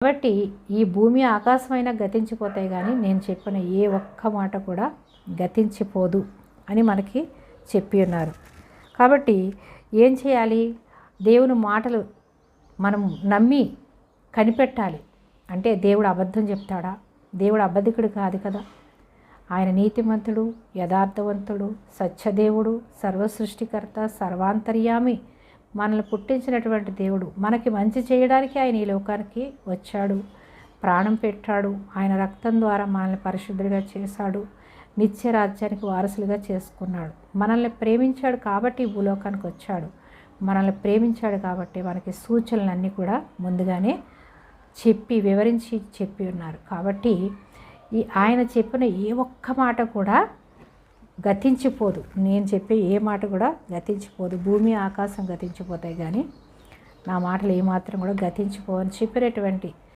కాబట్టి ఈ భూమి ఆకాశమైనా గతించిపోతాయి కానీ నేను చెప్పిన ఏ ఒక్క మాట కూడా గతించిపోదు అని మనకి చెప్పి ఉన్నారు. కాబట్టి ఏం చేయాలి? దేవుని మాటలు మనం నమ్మి కనిపెట్టాలి. అంటే దేవుడు అబద్ధం చెప్తాడా? దేవుడు అబద్ధికుడు కాదు కదా. ఆయన నీతిమంతుడు యథార్థవంతుడు సత్యదేవుడు సర్వసృష్టికర్త సర్వాంతర్యామి మనల్ని పుట్టించినటువంటి దేవుడు. మనకి మంచి చేయడానికి ఆయన ఈ లోకానికి వచ్చాడు. ప్రాణం పెట్టాడు. ఆయన రక్తం ద్వారా మనల్ని పరిశుద్ధుడిగా చేశాడు. నిత్య రాజ్యానికి వారసులుగా చేసుకున్నాడు. మనల్ని ప్రేమించాడు కాబట్టి భూలోకానికి వచ్చాడు. మనల్ని ప్రేమించాడు కాబట్టి మనకి సూచనలన్నీ కూడా ముందుగానే చెప్పి వివరించి చెప్పి ఉన్నారు. కాబట్టి ఈ ఆయన చెప్పిన ఏ ఒక్క మాట కూడా గతించిపోదు. నేను చెప్పే ఏ మాట కూడా గతించిపోదు. భూమి ఆకాశం గతించిపోతాయి కానీ నా మాటలు ఏమాత్రం కూడా గతించిపోవని చెప్పినటువంటి